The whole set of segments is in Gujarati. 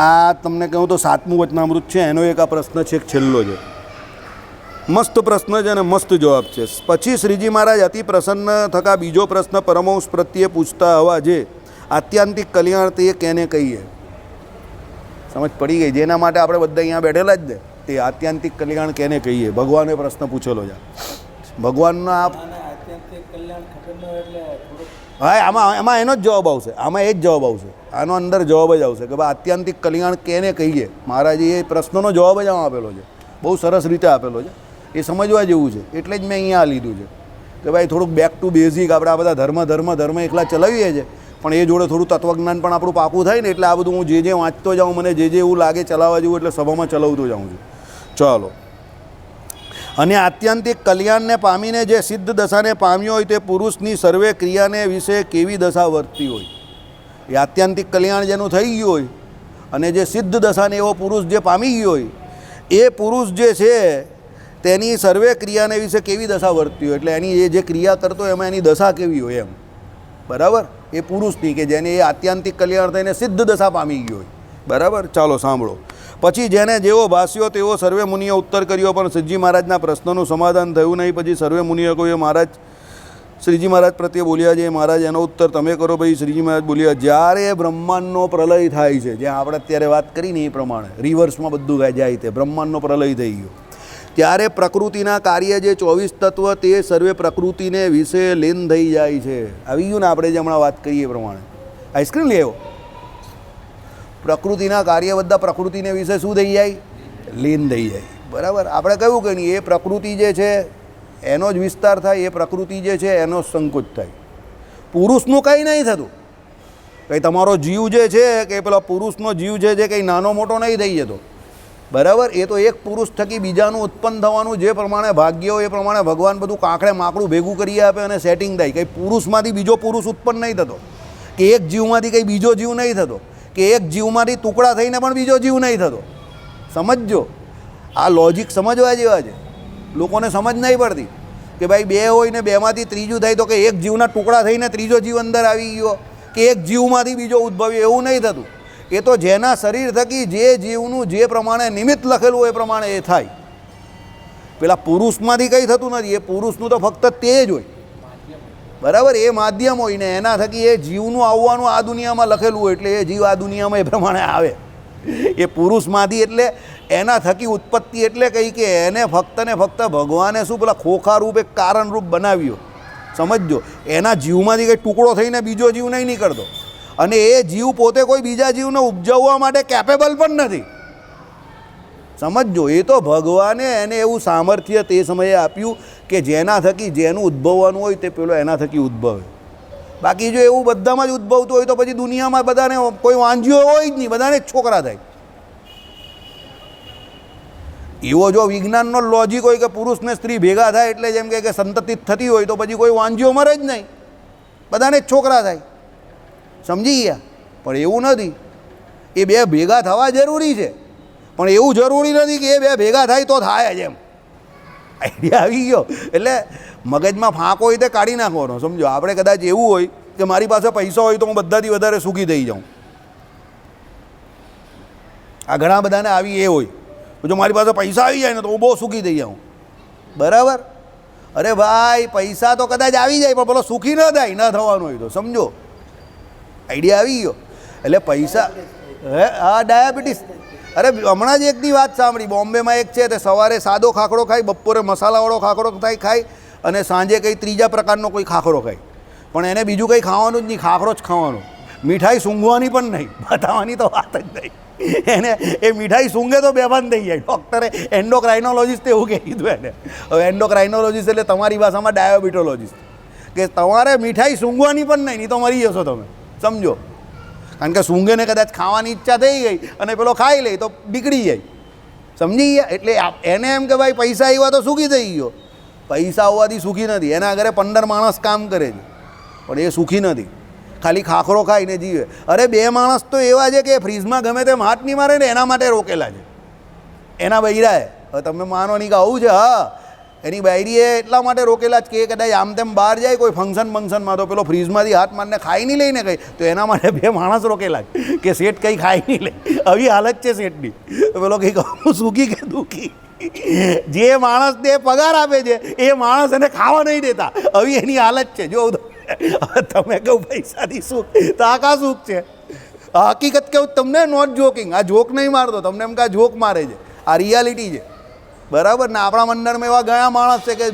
આ તમને કહું તો સાતમું વચનામૃત છે એનો એક આ પ્રશ્ન છે એક છેલ્લો છે. મસ્ત પ્રશ્ન છે અને મસ્ત જવાબ છે. પછી શ્રીજી મહારાજ અતિ પ્રસન્ન થકા બીજો પ્રશ્ન પરમહંસ પ્રત્યે પૂછતા હવા જે આત્યંતિક કલ્યાણ તે કેને કહીએ? સમજ પડી ગઈ. જેના માટે આપણે બધા અહીંયા બેઠેલા જ ને તે આત્યંતિક કલ્યાણ કેને કહીએ? ભગવાને પ્રશ્ન પૂછેલો છે. ભગવાનના આ અને આત્યંતિક કલ્યાણ ખબર ન હોય એટલે થોડુંક હા આમાં એમાં એનો જ જવાબ આવશે. આમાં એ જ જવાબ આવશે. આનો અંદર જવાબ જ આવશે કે ભાઈ આત્યંતિક કલ્યાણ કેને કહીએ? મહારાજી એ પ્રશ્નનો જવાબ જ આમાં આપેલો છે. બહુ સરસ રીતે આપેલો છે. એ સમજવા જેવું છે. એટલે જ મેં અહીંયા લીધું છે. કે ભાઈ થોડુંક બેક ટુ બેઝિક આપણે આ બધા ધર્મ ધર્મ ધર્મ એકલા ચલાવીએ છીએ. પણ એ જોડે થોડું તત્વજ્ઞાન પણ આપણું પાકું થાય ને એટલે આ બધું હું જે જે વાંચતો જાઉં, મને જે જે એવું લાગે ચલાવવા જેવું એટલે સભામાં ચલાવતો જાઉં છું. ચાલો. અને આત્યંતિક કલ્યાણને પામીને જે સિદ્ધ દશાને પામ્યો હોય તે પુરુષની સર્વે ક્રિયાને વિશે કેવી દશા વર્તી હોય? એ આત્યંતિક કલ્યાણ જેનું થઈ ગયું હોય અને જે સિદ્ધ દશાને એવો પુરુષ જે પામી ગયો હોય, એ પુરુષ જે છે, તેની સર્વે ક્રિયાને વિશે કેવી દશા વર્તી હોય? એટલે એની એ જે ક્રિયા કરતો હોય, એમાં એની દશા કેવી હોય એમ. બરાબર? એ પુરુષની કે જેને એ આત્યંતિક કલ્યાણ થઈને સિદ્ધ દશા પામી ગયો હોય. બરાબર? ચાલો સાંભળો. પછી જેને જેવો ભાસ્યો તેવો સર્વે મુનિએ ઉત્તર કર્યો, પણ સિદ્ધજી મહારાજના પ્રશ્નનું સમાધાન થયું નહીં. પછી સર્વે મુનિએ કહ્યું મહારાજ શ્રીજી મહારાજ પ્રત્યે બોલ્યા છે, મહારાજ, એનો ઉત્તર તમે કરો ભાઈ. શ્રીજી મહારાજ બોલ્યા, જ્યારે બ્રહ્માંડનો પ્રલય થાય છે જ્યાં આપણે અત્યારે વાત કરીને એ પ્રમાણે રિવર્સમાં બધું જાય તે બ્રહ્માંડનો પ્રલય થઈ ગયો. ત્યારે પ્રકૃતિના કાર્ય જે ચોવીસ તત્વ તે સર્વે પ્રકૃતિને વિશે લીન થઈ જાય છે. આવી ગયું ને આપણે જે હમણાં વાત કરીએ એ પ્રમાણે. આઈસ્ક્રીમ લઈ આવ્યો પ્રકૃતિના કાર્ય બધા પ્રકૃતિને વિશે શું થઈ જાય? લીન થઈ જાય. બરાબર? આપણે કહ્યું કે એ પ્રકૃતિ જે છે એનો જ વિસ્તાર થાય, એ પ્રકૃતિ જે છે, એનો સંકુચ થાય. પુરુષનું કંઈ નહીં થતું. કંઈ તમારો જીવ જે છે, કે પેલા પુરુષનો જીવ છે જે કંઈ નાનો મોટો નહીં થઈ જતો. બરાબર? એ તો એક પુરુષ થકી બીજાનું ઉત્પન્ન થવાનું જે પ્રમાણે ભાગ્ય હોય, એ પ્રમાણે ભગવાન બધું કાંકડે માકડું ભેગું કરી આપે અને સેટિંગ થાય. કંઈ પુરુષમાંથી બીજો પુરુષ ઉત્પન્ન નહીં થતો. કે એક જીવમાંથી કંઈ બીજો જીવ નહીં થતો. કે એક જીવમાંથી ટુકડા થઈને પણ બીજો જીવ નહીં થતો. સમજજો? આ લોજિક સમજવા જેવા છે. લોકોને સમજ નહીં પડતી. કે ભાઈ બે હોય ને બેમાંથી ત્રીજું થાય તો કે એક જીવના ટુકડા થઈને ત્રીજો જીવ અંદર આવી ગયો, કે એક જીવમાંથી બીજો ઉદ્ભવ્યો, એવું નહીં થતું. એ તો જેના શરીર થકી જે જીવનું જે પ્રમાણે નિમિત્ત લખેલું એ પ્રમાણે એ થાય. પેલા પુરુષમાંથી કંઈ થતું નથી, એ પુરુષનું તો ફક્ત તે જ હોય. બરાબર? એ માધ્યમ હોય ને એના થકી એ જીવનું આવવાનું આ દુનિયામાં લખેલું હોય એટલે એ જીવ આ દુનિયામાં એ પ્રમાણે આવે. એ પુરુષમાંથી એટલે એના થકી ઉત્પત્તિ એટલે કહી કે એને ફક્ત ને ફક્ત ભગવાને શું પેલા ખોખા રૂપ એક કારણરૂપ બનાવ્યો. સમજજો? એના જીવમાંથી કંઈ ટુકડો થઈને બીજો જીવ નહીં નીકળતો. અને એ જીવ પોતે કોઈ બીજા જીવને ઉપજાવવા માટે કેપેબલ પણ નથી. સમજજો? એ તો ભગવાને એને એવું સામર્થ્ય તે સમયે આપ્યું કે જેના થકી જેનું ઉદ્ભવવાનું હોય તે પેલો એના થકી ઉદ્ભવે. બાકી જો એવું બધામાં જ ઉદ્ભવતું હોય તો પછી દુનિયામાં બધાને કોઈ વાંધ્યો હોય જ નહીં, બધાને જ છોકરા થાય. એવો જો વિજ્ઞાનનો લોજિક હોય કે પુરુષને સ્ત્રી ભેગા થાય એટલે જેમ કે સંતતિ થતી હોય તો પછી કોઈ વાંજ્યો મરે જ નહીં. બધાને જ છોકરા થાય. સમજી ગયા? પણ એવું નથી. એ બે ભેગા થવા જરૂરી છે. પણ એવું જરૂરી નથી કે એ બે ભેગા થાય તો થાય જ એમ. આઈડિયા આવી ગયો. એટલે મગજમાં ફાંક હોય તે કાઢી નાખવાનો. સમજો? આપણે કદાચ એવું હોય કે મારી પાસે પૈસા હોય તો હું બધાથી વધારે સુખી થઈ જાઉં. આ ઘણા બધાને આવી એ હોય. જો મારી પાસે પૈસા આવી જાય ને તો હું બહુ સુખી થઈ જાઉં. બરાબર? અરે ભાઈ, પૈસા તો કદાચ આવી જાય, પણ પેલો સુખી ન થાય, ન થવાનું હોય તો. સમજો? આઈડિયા આવી ગયો. એટલે પૈસા, હે? હા ડાયાબિટીસ અરે, હમણાં જ એકની વાત સાંભળી. બોમ્બેમાં એક છે, તે સવારે સાદો ખાખડો ખાય, બપોરે મસાલાવાળો ખાખરો થાય, ખાય, અને સાંજે કંઈ ત્રીજા પ્રકારનો કોઈ ખાખરો ખાય. પણ એને બીજું કંઈ ખાવાનું જ નહીં, ખાખડો જ ખાવાનો. મીઠાઈ સૂંઘવાની પણ નહીં. બતાવવાની તો વાત જ નહીં. એને, એ મીઠાઈ સૂંઘે તો બેભાન થઈ જાય. ડૉક્ટરે એન્ડોક્રાઇનોલોજીસ્ટ એવું કહી દીધું એને. હવે એન્ડોક્રાઇનોલોજીસ્ટ એટલે તમારી ભાષામાં ડાયાબિટોલોજીસ્ટ. કે તમારે મીઠાઈ સૂંઘવાની પણ નહીં નહીં તો મરી જશો તમે. સમજો? કારણ કે સૂંઘેને કદાચ ખાવાની ઈચ્છા થઈ ગઈ અને પેલો ખાઈ લે તો બીગડી જાય. સમજી ગયા? એટલે એને એમ કે ભાઈ પૈસા આવ્યા તો સુખી થઈ ગયો. પૈસા આવવાથી સુખી નથી. એના ઘરે પંદર માણસ કામ કરે છે. પણ એ સુખી નથી. ખાલી ખાખરો ખાઈને જીવે. અરે બે માણસ તો એવા છે કે ફ્રીજમાં ગમે તેમ હાથ નહીં મારે ને એના માટે રોકેલા છે. એના બૈરાએ. હવે તમે માનો નહીં કે આવું છે? હા. એની બાયરીએ એટલા માટે રોકેલા જ કે કદાચ આમ તેમ બહાર જાય, કોઈ ફંક્શન ફંક્શનમાં તો પેલો ફ્રીજમાંથી હાથ મારને ખાઈ નહીં લઈને કંઈ તો એના માટે બે માણસ રોકેલા કે શેઠ કંઈ ખાઈ નહીં લે. આવી હાલત છે શેઠની. પેલો કંઈ કહું સુખી કે દુઃખી. જે માણસને પગાર આપે છે, એ માણસ એને ખાવા નહીં દેતા. આવી એની હાલત છે. જો તો તમે કહું પૈસાથી સુખ. તો આ સુખ છે? હકીકત કેવું તમને નોટ જોકિંગ આ જોક નહીં મારતો. તમને એમ કે જોક મારે છે. આ રિયાલિટી છે. બરાબર? ને આપણા મંડળમાં એવા ગયા માણસ છે કે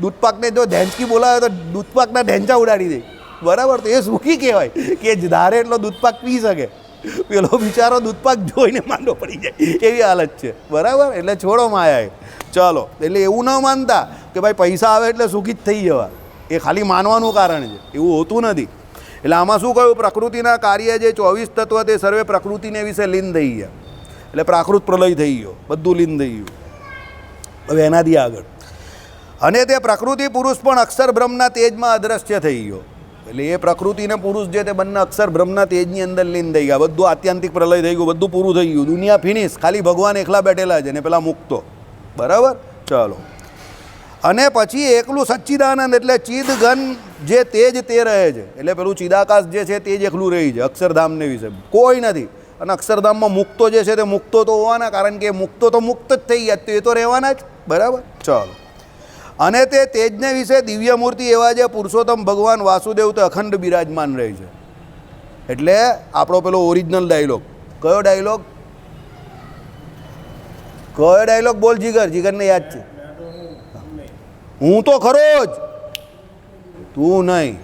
દૂધપાકને જો ઢેંચકી બોલાવે તો દૂધપાકના ઢેંચા ઉડાડી દે. બરાબર? તો એ સુખી કહેવાય કે ધારે એટલો દૂધપાક પી શકે. પેલો બિચારો દૂધપાક જોઈને માંડો પડી જાય. એવી હાલત છે? બરાબર? એટલે છોડો માયા ચાલો, એટલે એવું ન માનતા કે ભાઈ પૈસા આવે એટલે સુખી જ થઈ જવા. એ ખાલી માનવાનું કારણ છે. એવું હોતું નથી. એટલે આમાં શું કહ્યું? પ્રકૃતિના કાર્ય જે ચોવીસ તત્વ તે સર્વે પ્રકૃતિને વિશે લીન થઈ ગયા. એટલે પ્રાકૃત પ્રલય થઈ ગયો. બધું લીન થઈ ગયું. હવે એનાથી આગળ. અને તે પ્રકૃતિ પુરુષ પણ અક્ષર બ્રહ્મના તેજમાં અદ્રશ્ય થઈ ગયો. એટલે એ પ્રકૃતિને પુરુષ જે તે બંને અક્ષર બ્રહ્મના તેજની અંદર લીન થઈ ગયા. બધું આત્યંતિક પ્રલય થઈ ગયું, બધું પૂરું થઈ ગયું. દુનિયા ફિનિશ. ખાલી ભગવાન એકલા બેઠેલા છે ને પેલા મુક્તો. બરાબર? ચાલો. અને પછી એકલું સચ્ચિદાનંદ એટલે ચિદઘન જે તેજ તે રહે છે. એટલે પેલું ચિદાકાશ જે છે તે જ એકલું રહી છે અક્ષરધામને વિશે કોઈ નથી. અને અક્ષરધામમાં મુક્તો જે છે તે મુક્તો તો હોવાના, કારણ કે મુક્તો તો મુક્ત જ થઈ ગયા. તો એ તો રહેવાના જ. બરાબર? ચાલો. અને તે તેજને વિશે દિવ્ય મૂર્તિ એવા જે પુરુષોત્તમ ભગવાન વાસુદેવ તો અખંડ બિરાજમાન રહે છે. એટલે આપણો પેલો ઓરિજિનલ ડાયલોગ કયો ડાયલોગ કયો ડાયલોગ બોલ જીગર. જીગરને યાદ છે. હું તો ખરો જ. તું નહીં.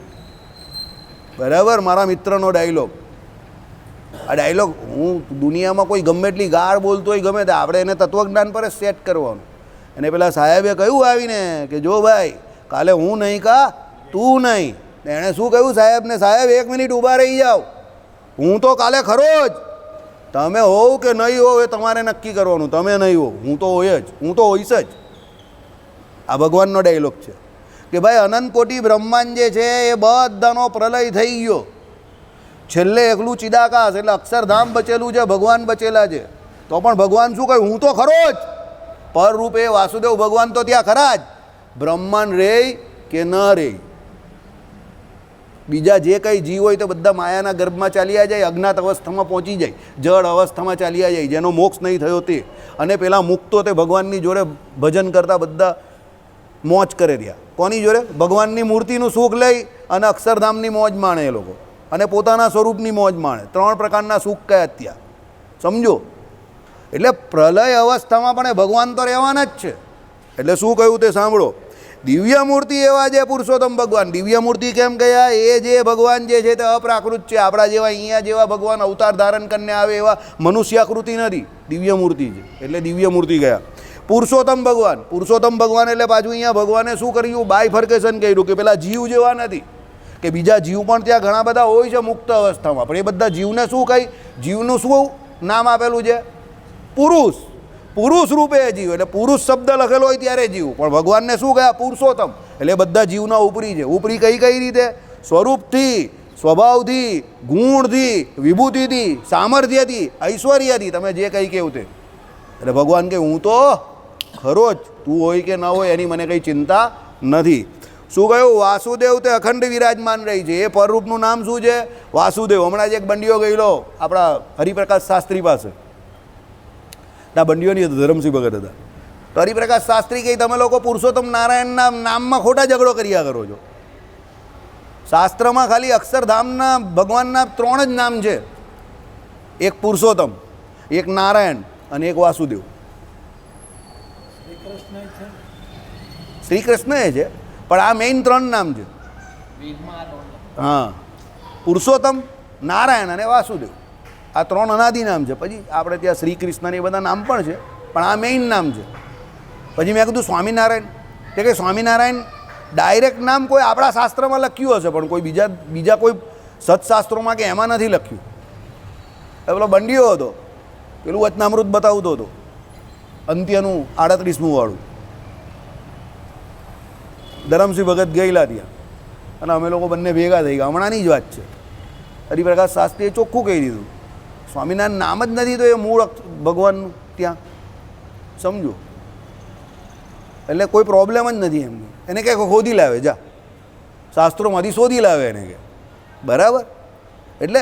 બરાબર? મારા મિત્રનો ડાયલોગ આ ડાયલોગ હું દુનિયામાં કોઈ ગમે એટલી ગાળ બોલતો હોય ગમે તે, આપણે એને તત્વજ્ઞાન પર જ સેટ કરવાનું. અને પેલા સાહેબે કહ્યું આવીને કે જો ભાઈ, કાલે હું નહીં કા, તું નહીં. એણે શું કહ્યું સાહેબને સાહેબ, એક મિનિટ ઊભા રહી જાઓ. હું તો કાલે ખરો જ. તમે હોવ કે નહીં હોવ એ તમારે નક્કી કરવાનું. તમે નહીં હોવ. હું તો હોય જ. હું તો હોઈશ જ. આ ભગવાનનો ડાયલોગ છે. કે ભાઈ, અનંત કોટી બ્રહ્માંડ જે છે એ બધાનો પ્રલય થઈ ગયો. છેલ્લે એકલું ચિદાકાશ એટલે અક્ષરધામ બચેલું છે, ભગવાન બચેલા છે. તો પણ ભગવાન શું કહે? હું તો ખરો જ. પર રૂપે વાસુદેવ ભગવાન તો ત્યાં ખરા જ. બ્રહ્માંડ રે કે ન રે બીજા જે કંઈ જીવ હોય તો બધા માયાના ગર્ભમાં ચાલ્યા જાય, અજ્ઞાત અવસ્થામાં પહોંચી જાય, જળ અવસ્થામાં ચાલ્યા જાય, જેનો મોક્ષ નહીં થયો તે. અને પેલા મુક્તો તે ભગવાનની જોડે ભજન કરતા બધા મોજ કરે રહ્યા. કોની જોડે? ભગવાનની મૂર્તિનું સુખ લઈ અને અક્ષરધામની મોજ માણે એ લોકો. અને પોતાના સ્વરૂપની મોજ માણે. ત્રણ પ્રકારના સુખ કયા ત્યાં? સમજો. એટલે પ્રલય અવસ્થામાં પણ એ ભગવાન તો રહેવાના જ છે. એટલે શું કહ્યું તે સાંભળો? દિવ્ય મૂર્તિ એવા જે પુરુષોત્તમ ભગવાન દિવ્ય મૂર્તિ કેમ ગયા? એ જે ભગવાન જે છે તે અપ્રાકૃત છે. આપણા જેવા, અહીંયા જેવા ભગવાન અવતાર ધારણ કરીને આવે એવા મનુષ્યાકૃતિ નથી. દિવ્ય મૂર્તિ છે. એટલે દિવ્ય મૂર્તિ ગયા. પુરુષોત્તમ ભગવાન પુરુષોત્તમ ભગવાન એટલે પાછું અહીંયા ભગવાને શું કર્યું? બાયફર્કેશન કર્યું કે પેલા જીવ જેવા નથી. કે બીજા જીવ પણ ત્યાં ઘણા બધા હોય છે મુક્ત અવસ્થામાં. પણ એ બધા જીવને શું કહી? જીવનું શું નામ આપેલું છે? પુરુષ પુરુષ રૂપે જીવ, એટલે પુરુષ શબ્દ લખેલો હોય ત્યારે જીવ. પણ ભગવાનને શું કહ્યા? પુરુષોત્તમ. એટલે બધા જીવના ઉપરી છે. ઉપરી કઈ કઈ રીતે? સ્વરૂપથી, સ્વભાવથી, ગુણથી, વિભૂતિથી, સામર્થ્યથી, ઐશ્વર્યથી. તમે જે કંઈ કેવું તે. એટલે ભગવાન કે, હું તો ખરો જ. તું હોય કે ન હોય એની મને કંઈ ચિંતા નથી. શું કહ્યું? વાસુદેવ તે અખંડ વિરાજમાન રહી છે. એ પરરૂપનું નામ શું છે? વાસુદેવ. હમણાં જ એક બંડીઓ ગયેલો આપણા હરિપ્રકાશ શાસ્ત્રી પાસે. ના બંડીઓની હતો ધરમસિંહ ભગત હતા તો હરિપ્રકાશ શાસ્ત્રી કહી તમે લોકો પુરુષોત્તમ નારાયણના નામમાં ખોટા ઝઘડો કર્યા કરો છો. શાસ્ત્રમાં ખાલી અક્ષરધામના ભગવાનના ત્રણ જ નામ છે. એક પુરુષોત્તમ એક નારાયણ અને એક વાસુદેવ. શ્રી કૃષ્ણ શ્રી કૃષ્ણ એ છે? પણ આ મેઇન ત્રણ નામ છે. હા. પુરુષોત્તમ નારાયણ અને વાસુદેવ. આ ત્રણ અનાદિ નામ છે. પછી આપણે ત્યાં શ્રી કૃષ્ણને એ બધા નામ પણ છે, પણ આ મેઇન નામ છે. પછી મેં કીધું સ્વામિનારાયણ. કે કે સ્વામિનારાયણ ડાયરેક્ટ નામ કોઈ આપણા શાસ્ત્રમાં લખ્યું હશે, પણ કોઈ બીજા બીજા કોઈ સત્શાસ્ત્રોમાં કે એમાં નથી લખ્યું. એ પેલો બંડીયો હતો. પેલું વચનામૃત બતાવતો હતો. અંત્યનું આડત્રીસમું વાળું. ધરમસિંહ ભગત ગયેલા ત્યાં. અને અમે લોકો બંને ભેગા થઈ ગયા. હમણાંની જ વાત છે. હરિપ્રકાશ શાસ્ત્રીએ ચોખ્ખું કહી દીધું. સ્વામિનારાયણ નામ જ નથી તો એ મૂળ ભગવાનનું ત્યાં. સમજો? એટલે કોઈ પ્રોબ્લેમ જ નથી એમની. એને કંઈક ખોદી લાવે, જા. શાસ્ત્રોમાંથી શોધી લાવે એને કે. બરાબર? એટલે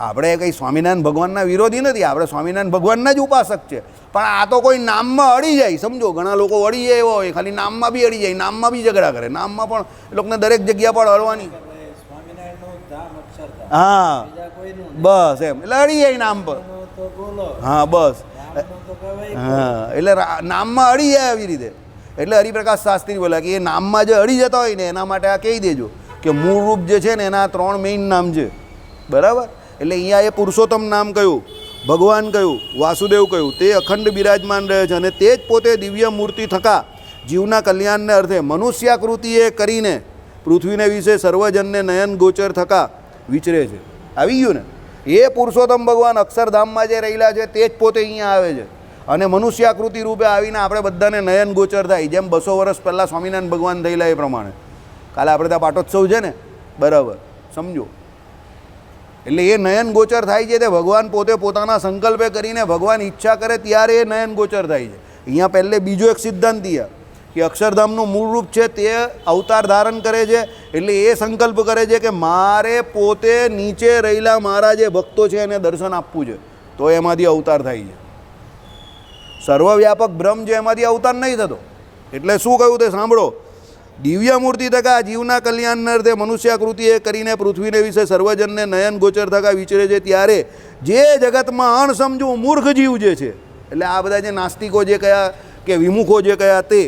આપણે કંઈ સ્વામિનારાયણ ભગવાનના વિરોધી નથી. આપણે સ્વામિનારાયણ ભગવાનના જ ઉપાસક છે. પણ આ તો કોઈ નામમાં અડી જાય. સમજો? ઘણા લોકો અડી જાય એવા હોય. ખાલી નામમાં બી અડી જાય. નામમાં બી ઝઘડા કરે. નામમાં પણ એ લોકોને દરેક જગ્યા પર અડવાની એટલે સ્વામિનારાયણનું ધામ અક્ષરધામ હા. બસ એમ. એટલે અડી જાય નામ પર. હા, બસ. હા, એટલે નામમાં અડી જાય આવી રીતે. એટલે હરિપ્રકાશ શાસ્ત્રી બોલે કે એ નામમાં જે અડી જતા હોય ને, એના માટે આ કહી દેજો કે મૂળ રૂપ જે છે ને, એના ત્રણ મેઇન નામ છે. બરાબર? એટલે અહીંયા એ પુરુષોત્તમ નામ કયું? ભગવાન કયું? વાસુદેવ કયું? તે અખંડ બિરાજમાન રહે છે અને તે જ પોતે દિવ્ય મૂર્તિ થકા જીવના કલ્યાણને અર્થે મનુષ્યાકૃતિએ કરીને પૃથ્વીને વિશે સર્વજનને નયન ગોચર થકા વિચરે છે. આવી ગયું ને? એ પુરુષોત્તમ ભગવાન અક્ષરધામમાં જે રહેલા છે તે જ પોતે અહીંયા આવે છે. અને મનુષ્યાકૃતિ રૂપે આવીને આપણે બધાને નયન ગોચર થાય. જેમ બસો વર્ષ પહેલાં સ્વામિનારાયણ ભગવાન થયેલા એ પ્રમાણે. કાલે આપણે ત્યાં પાટોત્સવ છે ને? બરાબર. સમજો. એટલે એ નયન ગોચર થાય છે તે ભગવાન પોતે પોતાના સંકલ્પે કરીને ભગવાન ઈચ્છા કરે ત્યારે એ નયન ગોચર થાય છે. અહીંયા પહેલે બીજો એક સિદ્ધાંત કે અક્ષરધામનું મૂળ રૂપ છે તે અવતાર ધારણ કરે છે, એટલે એ સંકલ્પ કરે છે કે મારે પોતે નીચે રહેલા મારા જે ભક્તો છે એને દર્શન આપવું છે. તો એમાંથી અવતાર થાય છે. સર્વવ્યાપક બ્રહ્મ જે એમાંથી અવતાર નહીં થતો. એટલે શું કહ્યું તે સાંભળો. દિવ્ય મૂર્તિ થકા જીવના કલ્યાણને અર્થે મનુષ્યાકૃતિએ કરીને પૃથ્વીને વિશે સર્વજનને નયન ગોચર થકા વિચરે છે ત્યારે જે જગતમાં અણસમજુ મૂર્ખ જીવ જે છે, એટલે આ બધા જે નાસ્તિકો જે કયા કે વિમુખો જે કયા તે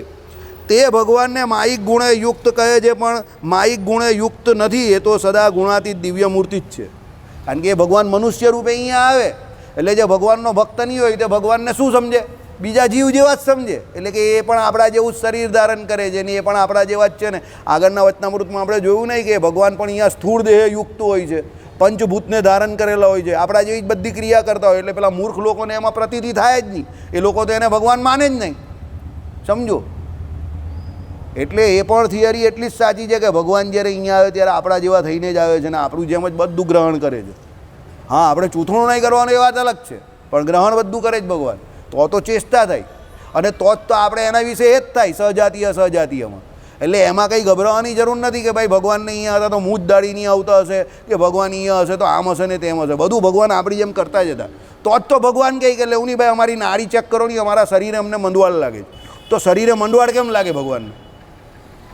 તે ભગવાનને માયિક ગુણે યુક્ત કહે છે, પણ માયિક ગુણે યુક્ત નથી, એ તો સદા ગુણાતીત દિવ્ય મૂર્તિ જ છે. કારણ કે એ ભગવાન મનુષ્ય રૂપે અહીંયા આવે, એટલે જે ભગવાનનો ભક્ત નહીં હોય, તે ભગવાનને શું સમજે? બીજા જીવ જેવા જ સમજે. એટલે કે એ પણ આપણા જેવું જ શરીર ધારણ કરે છે, ને એ પણ આપણા જેવા જ છે ને. આગળના વચનામૃતમાં આપણે જોયું નહીં કે ભગવાન પણ અહીંયા સ્થૂળ દેહ યુક્ત હોય છે, પંચભૂતને ધારણ કરેલા હોય છે. આપણા જેવી જ બધી ક્રિયા કરતા હોય, એટલે પેલા મૂર્ખ લોકોને એમાં પ્રતિતિ થાય જ નહીં. એ લોકો તો એને ભગવાન માને જ નહીં. સમજો? એટલે એ પણ થિયરી એટલી જ સાચી છે કે ભગવાન જ્યારે અહીંયા આવે ત્યારે આપણા જેવા થઈને જ આવે છે ને આપણું જેમ જ બધું ગ્રહણ કરે છે. હા, આપણે ચૂથણું નહીં કરવાનું એ વાત અલગ છે, પણ ગ્રહણ બધું કરે જ ભગવાન. તો તો ચેષ્ટા થાય. અને તો જ તો આપણે એના વિશે એ જ થાય, સહજાતીય સહજાતીયમાં એટલે એમાં કંઈ ગભરાવાની જરૂર નથી કે ભાઈ ભગવાનને અહીંયા હતા તો મૂજ દાડી નહીં આવતા હશે, કે ભગવાન અહીંયા હશે તો આમ હશે ને તેમ હશે. બધું ભગવાન આપણી જેમ કરતા જ હતા. તો જ તો ભગવાન કહે કે લેવું નહીં ભાઈ, અમારી નાડી ચેક કરો નહીં અમારા શરીરે અમને મંદવાળ લાગે તો શરીરે મંડવાળ કેમ લાગે ભગવાનને?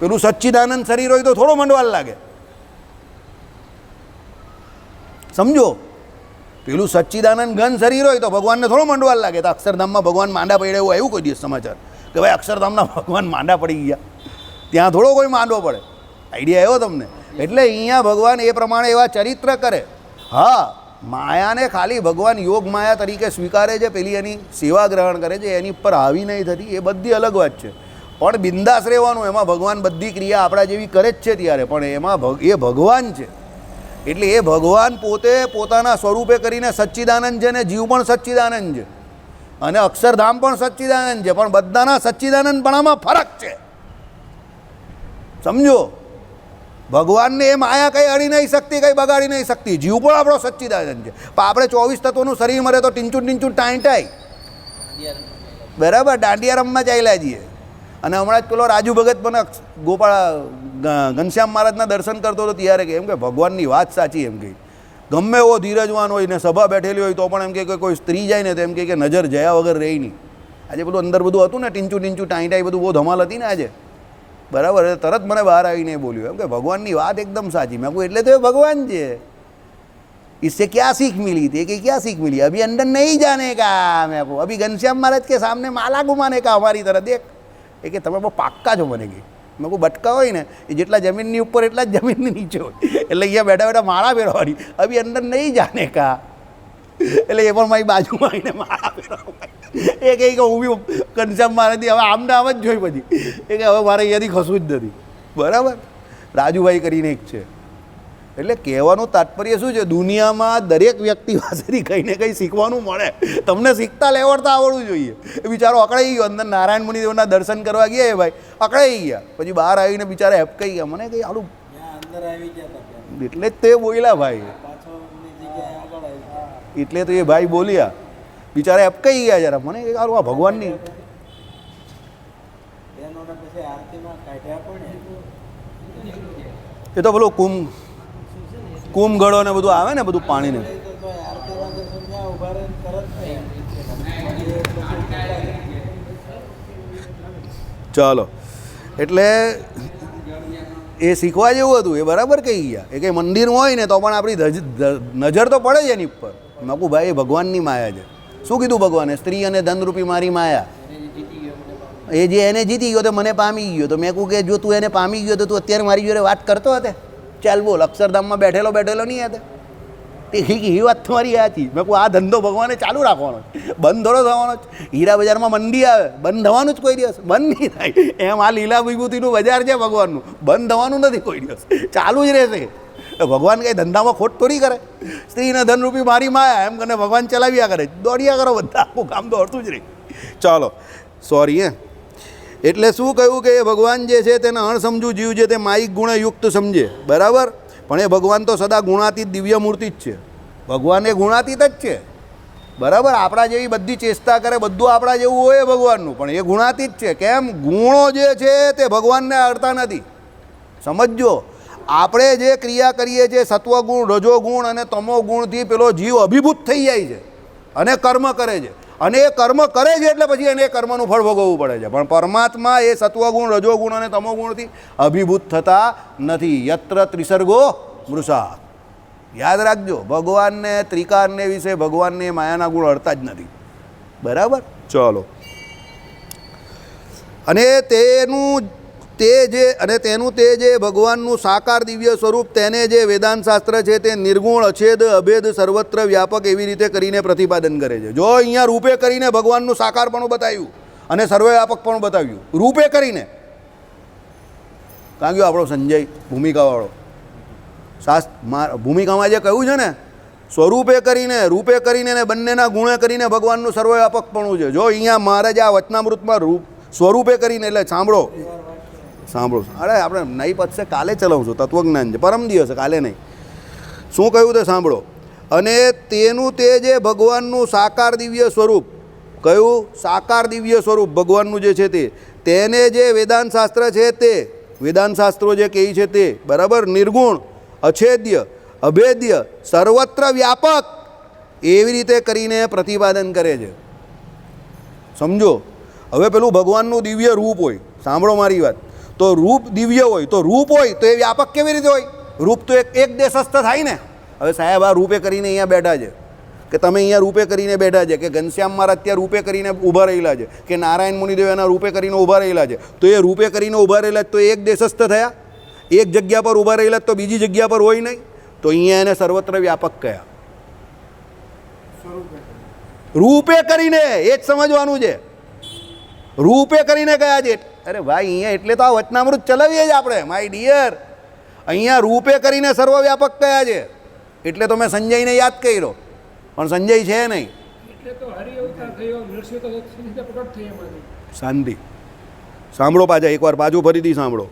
પેલું સચ્ચિદાનંદ શરીર હોય તો થોડો મંડવાલ લાગે. સમજો? પેલું સચ્ચિદાનંદ ઘન શરીર હોય તો ભગવાનને થોડો મંડવાલ લાગે. તો અક્ષરધામમાં ભગવાન માંડા પડ્યા એવું આવ્યું કોઈ દિવસ સમાચાર. કે ભાઈ અક્ષરધામના ભગવાન માંડા પડી ગયા. ત્યાં થોડો કોઈ માંડવો પડે. આઈડિયા આવ્યો તમને? એટલે અહીંયા ભગવાન એ પ્રમાણે એવા ચરિત્ર કરે. હા, માયાને ખાલી ભગવાન યોગ માયા તરીકે સ્વીકારે છે, પેલી એની સેવા ગ્રહણ કરે છે, એની પર હાવી નહીં થતી, એ બધી અલગ વાત છે. પણ બિંદાસ રહેવાનું, એમાં ભગવાન બધી ક્રિયા આપણા જેવી કરે જ છે ત્યારે, પણ એમાં એ ભગવાન છે. એટલે એ ભગવાન પોતે પોતાના સ્વરૂપે કરીને સચ્ચિદાનંદ છે ને જીવ પણ સચ્ચિદાનંદ છે. અને અક્ષરધામ પણ સચ્ચિદાનંદ છે, પણ બધાના સચ્ચિદાનંદપણામાં ફરક છે. સમજો? ભગવાનને એ માયા કંઈ અડી નહીં શકતી, કંઈ બગાડી નહીં શકતી. જીવ પણ આપણો સચ્ચિદાનંદ છે. પણ આપણે ચોવીસ તત્વોનું શરીર મરે તો ટીંચું ટીંચું ટાંટાય. બરાબર? દાંડિયા રમવા ચાલ્યા છીએ અને હમણાં જ પેલો રાજુ ભગત મને અક્ષ- ગોપાળ ગ- ઘનશ્યામ મહારાજના દર્શન કરતો હતો ત્યારે કે એમ કે ભગવાનની વાત સાચી એમ કે ગમે એવો ધીરજવાન હોય ને સભા બેઠેલી હોય તો પણ એમ કે કે કોઈ સ્ત્રી જાય ને તો એમ કે કે નજર જયા વગર રહી નહીં આજે પેલું અંદર બધું હતું ને ટીંચું ટીંચું ટાઈ ટાઈ બધું બહુ ધમાલ હતી ને આજે બરાબર એટલે તરત મને બહાર આવીને બોલ્યું એમ કે ભગવાનની વાત એકદમ સાચી મેં કહું એટલે તો એ ભગવાન છે इससे क्या सीख मिली थी कि क्या सीख मिली अभी अंदर नहीं जाने का मैं को अभी घनश्याम महाराज के सामने माला घुमाने का हमारी तरह देख એ કે તમે બહુ પાક્કા છો મને કે. મેં કહું બટકા હોય ને, એ જેટલા જમીનની ઉપર, એટલા જ જમીનની નીચે હોય. એટલે અહીંયા બેઠા બેઠા માળા પહેરવાની અભી અંદર નહીં જાને કા. એટલે એ પણ મારી બાજુમાં આવીને માળા પહેરવા એ કહે કે હું બી ઘનશ્યામ મારાથી હવે આમને આમ જ જોઈ પછી. એ કે હવે મારે અહીંયાથી ખસવું જ નથી. બરાબર? રાજુભાઈ કરીને એક છે. એટલે કહેવાનું તાત્પર્ય શું છે? દુનિયામાં દરેક વ્યક્તિ પાસેથી કંઈ ને કંઈ શીખવાનું મળે. તમને શીખતા લેવડતા આવડવું જોઈએ. એ બિચારો અકળાઈ ગયો. અંદર નારાયણ મુનિદેવના દર્શન કરવા ગયા એ ભાઈ. અકળાઈ ગયા. પછી બહાર આવીને બિચારા હેપકાઈ ગયા. મને કંઈ આલું. એટલે જ તે બોલ્યા ભાઈ. એટલે તો એ ભાઈ બોલ્યા. બિચારા હેપકાઈ ગયા જરા. મને કંઈ આલું આ ભગવાનની એ તો પેલો કુંભ કુંભગળો ને બધું આવે ને બધું પાણીને. ચાલો. એટલે એ શીખવા જેવું હતું, એ બરાબર કહી ગયા. એ કંઈ મંદિર હોય ને તો પણ આપણી નજર તો પડે જ એની ઉપર. મકુ ભાઈ એ ભગવાનની માયા છે. શું કીધું ભગવાને? સ્ત્રી અને ધનરૂપી મારી માયા. એ જે એને જીતી ગયો તો મને પામી ગયો. તો મેં કહું કે જો તું એને પામી ગયો તો તું અત્યારે મારી જોડે વાત કરતો હતો? ચાલ બોલ, અક્ષરધામમાં બેઠેલો બેઠેલો નહીં હતો તે એ વાત તમારી સાચી મેં કહું, આ ધંધો ભગવાને ચાલુ રાખવાનો. બંધ થોડો થવાનો જ હીરા બજારમાં મંડી આવે. બંધ થવાનું જ કોઈ દિવસ. બંધ નહીં થાય. એમ આ લીલા વિભૂતિનું બજાર છે ભગવાનનું. બંધ થવાનું નથી કોઈ દિવસ. ચાલુ જ રહેશે. ભગવાન કંઈ ધંધામાં ખોટ થોડી કરે? સ્ત્રીને ધનરૂપી મારી માયા. એમ કરીને ભગવાન ચલાવ્યા કરે. દોડ્યા કરો બધા. આખું કામ દોડતું જ રહે. ચાલો સોરી હે. એટલે શું કહ્યું કે એ ભગવાન જે છે તેને અણસમજુ જીવ છે તે માયિક ગુણયુક્ત સમજે. બરાબર? પણ એ ભગવાન તો સદા ગુણાતીત દિવ્ય મૂર્તિ જ છે. ભગવાન એ ગુણાતીત જ છે. બરાબર? આપણા જેવી બધી ચેષ્ટા કરે, બધું આપણા જેવું હોય ભગવાનનું, પણ એ ગુણાતીત છે. કેમ? ગુણો જે છે તે ભગવાનને અડતા નથી. સમજજો? આપણે જે ક્રિયા કરીએ છીએ, સત્વગુણ, રજોગુણ અને તમોગુણથી પેલો જીવ અભિભૂત થઈ જાય છે અને કર્મ કરે છે. અને એ કર્મ કરે છે એટલે પછી એને એ કર્મનું ફળ ભોગવવું પડે છે. પણ પરમાત્મા એ સત્વગુણ, રજોગુણ અને તમોગુણથી અભિભૂત થતા નથી. યત્ર ત્રિસર્ગો મૃષા યાદ રાખજો, ભગવાનને, ત્રિકારને વિશે ભગવાનને માયાના ગુણ અડતા જ નથી. બરાબર? ચલો. અને તેનું તે જે અને તેનું તે જે ભગવાનનું સાકાર દિવ્ય સ્વરૂપ, તેને જે વેદાંત શાસ્ત્ર છે તે નિર્ગુણ, અછેદ, અભેદ, સર્વત્ર વ્યાપક એવી રીતે કરીને પ્રતિપાદન કરે છે. જો અહીંયા રૂપે કરીને ભગવાનનું સાકારપણું બતાવ્યું અને સર્વવ્યાપક પણ બતાવ્યું, રૂપે કરીને. કાં ગયો આપણો સંજય ભૂમિકાવાળો. મા- ભૂમિકામાં જે કહ્યું છે ને, સ્વરૂપે કરીને, રૂપે કરીને ને બંનેના ગુણે કરીને ભગવાનનું સર્વવ્યાપકપણું છે. જો અહીંયા મહારાજ આ વચનામૃતમાં રૂપ, સ્વરૂપે કરીને, એટલે સાંભળો. સાંભળો અરે, આપણે નહીં પતશે કાલે ચલાવશું તત્વજ્ઞાન છે. પરમ દિવસે કાલે નહીં. શું કહ્યું તે સાંભળો. અને તેનું તે જે ભગવાનનું સાકાર દિવ્ય સ્વરૂપ કયું સાકાર દિવ્ય સ્વરૂપ ભગવાનનું જે છે તે, તેને જે વેદાંત શાસ્ત્ર છે તે વેદાંત શાસ્ત્રો જે કહે છે તે, બરાબર? નિર્ગુણ, અછેદ્ય, અભેદ્ય, સર્વત્ર વ્યાપક, એવી રીતે કરીને પ્રતિપાદન કરે છે. સમજો? હવે પેલું ભગવાનનું દિવ્ય રૂપ હોય. સાંભળો મારી વાત. તો રૂપ દિવ્ય હોય, તો રૂપ હોય, તો એ વ્યાપક કેવી રીતે હોય? રૂપ તો એક એક દેશસ્થ થાય ને. હવે સાહેબ, આ રૂપે કરીને અહીંયા બેઠા છે. કે તમે અહીંયા રૂપે કરીને બેઠા છે, કે ઘનશ્યામ મહારાજ ત્યાં રૂપે કરીને ઊભા રહેલા છે, કે નારાયણ મુનિદેવ એના રૂપે કરીને ઊભા રહેલા છે. તો એ રૂપે કરીને ઊભા રહેલા તો એક દેશસ્થ થયા? એક જગ્યા પર ઊભા રહેલા તો બીજી જગ્યા પર હોય નહીં? તો અહીંયા એને સર્વત્ર વ્યાપક કયા? રૂપે કરીને, એ જ સમજવાનું છે. રૂપે કરીને કયા છે? અરે ભાઈ અહીંયા એટલે તો આ વચનામૃત ચલાવીએ જ આપણે માય ડિયર અહીંયા રૂપે કરીને સર્વવ્યાપક કયા છે. એટલે તો મેં સંજયને યાદ કર્યો. પણ સંજય છે નહીં. શાંતિ. સાંભળો પાછા એકવાર પાછું ફરીથી સાંભળો.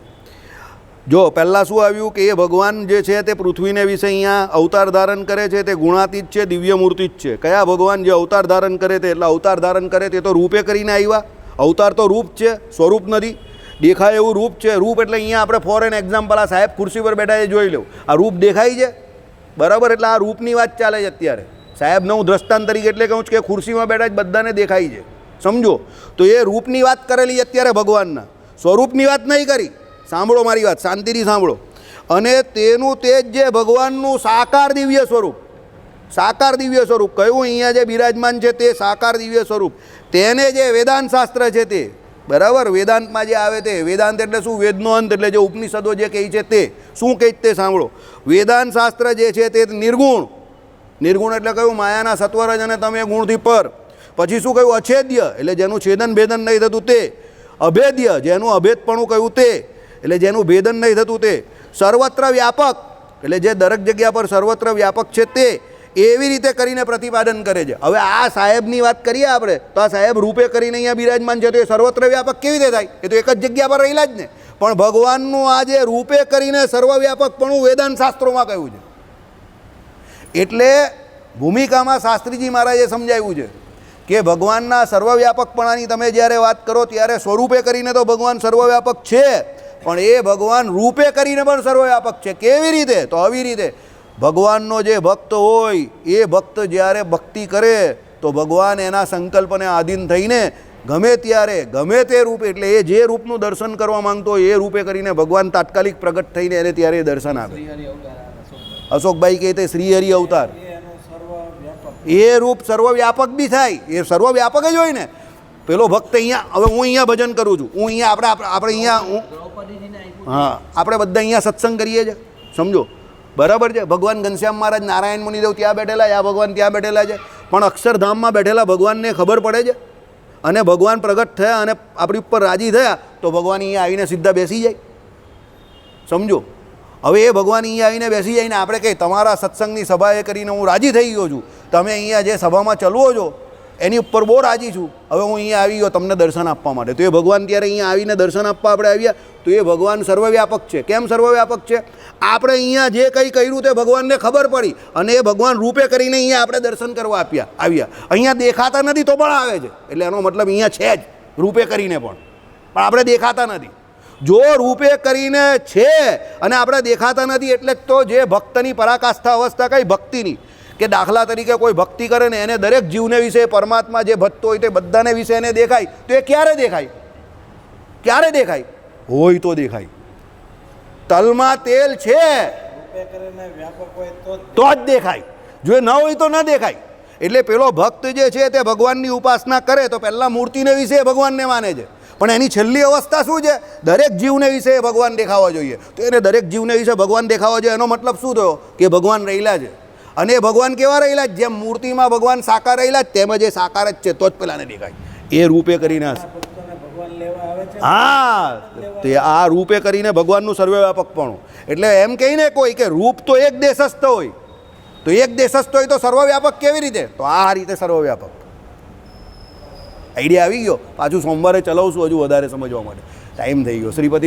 જો પહેલાં શું આવ્યું કે એ ભગવાન જે છે તે પૃથ્વીને વિશે અહીંયા અવતાર ધારણ કરે છે તે ગુણાતીત છે દિવ્ય મૂર્તિ જ છે. કયા ભગવાન જે અવતાર ધારણ કરે તે એટલે અવતાર ધારણ કરે તે તો રૂપે કરીને આવ્યા. અવતાર તો રૂપ છે, સ્વરૂપ નથી. દેખાય એવું રૂપ છે, રૂપ એટલે અહીંયા આપણે ફોરેન એક્ઝામ્પલ આ સાહેબ ખુરશી પર બેઠા છે, જોઈ લઉં આ રૂપ દેખાય છે? બરાબર? એટલે આ રૂપની વાત ચાલે છે અત્યારે. સાહેબને હું દ્રષ્ટાંત તરીકે એટલે કહું છું કે ખુરશીમાં બેઠા જ બધાને દેખાય છે. સમજો? તો એ રૂપની વાત કરેલી અત્યારે ભગવાનના. સ્વરૂપની વાત નહીં કરી. સાંભળો મારી વાત, શાંતિથી સાંભળો. અને તેનું તે જ જે ભગવાનનું સાકાર દિવ્ય સ્વરૂપ. સાકાર દિવ્ય સ્વરૂપ. કયું અહીંયા જે બિરાજમાન છે તે સાકાર દિવ્ય સ્વરૂપ. તેને જે વેદાંત શાસ્ત્ર છે તે, બરાબર? વેદાંતમાં જે આવે તે, વેદાંત એટલે શું? વેદનો અંત એટલે જે ઉપનિષદો જે કહે છે તે, શું કહે તે સાંભળો. વેદાંત શાસ્ત્ર જે છે તે નિર્ગુણ. નિર્ગુણ એટલે કહ્યું માયાના સત્વરજ અને તમે ગુણથી પર. પછી શું કહ્યું? અછેદ્ય, એટલે જેનું છેદન ભેદન નહીં થતું તે. અભેદ્ય, જેનું અભેદપણું કહ્યું તે, એટલે જેનું ભેદન નહીં થતું તે. સર્વત્ર વ્યાપક, એટલે જે દરેક જગ્યા પર સર્વત્ર વ્યાપક છે તે એવી રીતે કરીને પ્રતિપાદન કરે છે. હવે આ સાહેબની વાત કરીએ આપણે, તો આ સાહેબ રૂપે કરીને અહીંયા બિરાજમાન છે, તો એ સર્વત્ર વ્યાપક કેવી રીતે થાય? એ તો એક જ જગ્યા પર રહેલા જ ને. પણ ભગવાનનું આ જે રૂપે કરીને સર્વવ્યાપકપણું વેદાંત શાસ્ત્રોમાં કહ્યું છે. એટલે ભૂમિકામાં શાસ્ત્રીજી મહારાજે સમજાવ્યું છે કે ભગવાનના સર્વવ્યાપકપણાની તમે જ્યારે વાત કરો ત્યારે સ્વરૂપે કરીને તો ભગવાન સર્વવ્યાપક છે, પણ એ ભગવાન રૂપે કરીને પણ સર્વવ્યાપક છે. કેવી રીતે? તો આવી રીતે ભગવાનનો જે ભક્ત હોય એ ભક્ત જ્યારે ભક્તિ કરે તો ભગવાન એના સંકલ્પને આધીન થઈને ગમે ત્યારે ગમે તે રૂપ એટલે એ જે રૂપનું દર્શન કરવા માંગતો હોય એ રૂપે કરીને ભગવાન તાત્કાલિક પ્રગટ થઈને એને ત્યારે એ દર્શન આપે. અશોકભાઈ. કહે તે શ્રીહરિ અવતાર. એ રૂપ સર્વવ્યાપક બી થાય એ સર્વવ્યાપક જ હોય ને. પેલો ભક્ત અહીંયા હવે હું અહીંયા ભજન કરું છું. હું અહીંયા આપણે આપણે આપણે અહીંયા હું હા આપણે બધા અહીંયા સત્સંગ કરીએ છીએ. સમજો. બરાબર છે? ભગવાન ઘનશ્યામ મહારાજ નારાયણ મુનિદેવ ત્યાં બેઠેલા છે, આ ભગવાન ત્યાં બેઠેલા છે. પણ અક્ષરધામમાં બેઠેલા ભગવાનને ખબર પડે છે? અને ભગવાન પ્રગટ થયા અને આપણી ઉપર રાજી થયા, તો ભગવાન અહીંયા આવીને સીધા બેસી જાય. સમજો? હવે એ ભગવાન અહીંયા આવીને બેસી જાય ને આપણે કહીએ, તમારા સત્સંગની સભાએ કરીને હું રાજી થઈ ગયો છું. તમે અહીંયા જે સભામાં ચલવો છો એની ઉપર બહુ રાજી છું. હવે હું અહીંયા આવી ગયો તમને દર્શન આપવા માટે. તો એ ભગવાન ત્યારે અહીંયા આવીને દર્શન આપવા આપણે આવ્યા. તો એ ભગવાન સર્વવ્યાપક છે. કેમ સર્વવ્યાપક છે? આપણે અહીંયા જે કંઈ કર્યું તે ભગવાનને ખબર પડી અને એ ભગવાન રૂપે કરીને અહીંયા આપણે દર્શન કરવા આપ્યા, આવ્યા. અહીંયા દેખાતા નથી તો પણ આવે છે. એટલે એનો મતલબ અહીંયા છે જ, રૂપે કરીને પણ. પણ આપણે દેખાતા નથી. જો રૂપે કરીને છે અને આપણે દેખાતા નથી એટલે તો જે ભક્તની પરાકાષ્ઠા અવસ્થા કઈ ભક્તિની. કે દાખલા તરીકે કોઈ ભક્તિ કરે ને એને દરેક જીવને વિશે, પરમાત્મા જે ભક્તો હોય તે બધાને વિશે એને દેખાય, તો એ ક્યારે દેખાય? ક્યારે દેખાય? હોય તો દેખાય. તલમાં તેલ છે. તો જ દેખાય. જો એ ન હોય તો ન દેખાય. એટલે પેલો ભક્ત જે છે તે ભગવાનની ઉપાસના કરે તો પહેલાં મૂર્તિને વિશે ભગવાનને માને છે. પણ એની છેલ્લી અવસ્થા શું છે? દરેક જીવને વિશે ભગવાન દેખાવા જોઈએ. તો એને દરેક જીવને વિશે ભગવાન દેખાવા જોઈએ. એનો મતલબ શું થયો? કે ભગવાન રહેલા છે. અને ભગવાન કેવા રહેલા? જેમ મૂર્તિમાં ભગવાન સાકાર રહેલા જ તેમ જ એ સાકાર જ છે, તો જ પેલાને દેખાય. એ રૂપે કરીને હા, તે આ રૂપે કરીને ભગવાનનું સર્વવ્યાપકપણું. એટલે એમ કહીને કોઈ કે રૂપ તો એક દેશસ્થ હોય, તો એક દેશસ્થ હોય તો સર્વવ્યાપક કેવી રીતે? તો આ રીતે સર્વવ્યાપક. આઈડિયા આવી ગયો. પાછું સોમવારે ચલાવશું હજુ વધારે સમજવા માટે. ટાઈમ થઈ ગયો. શ્રીપતિ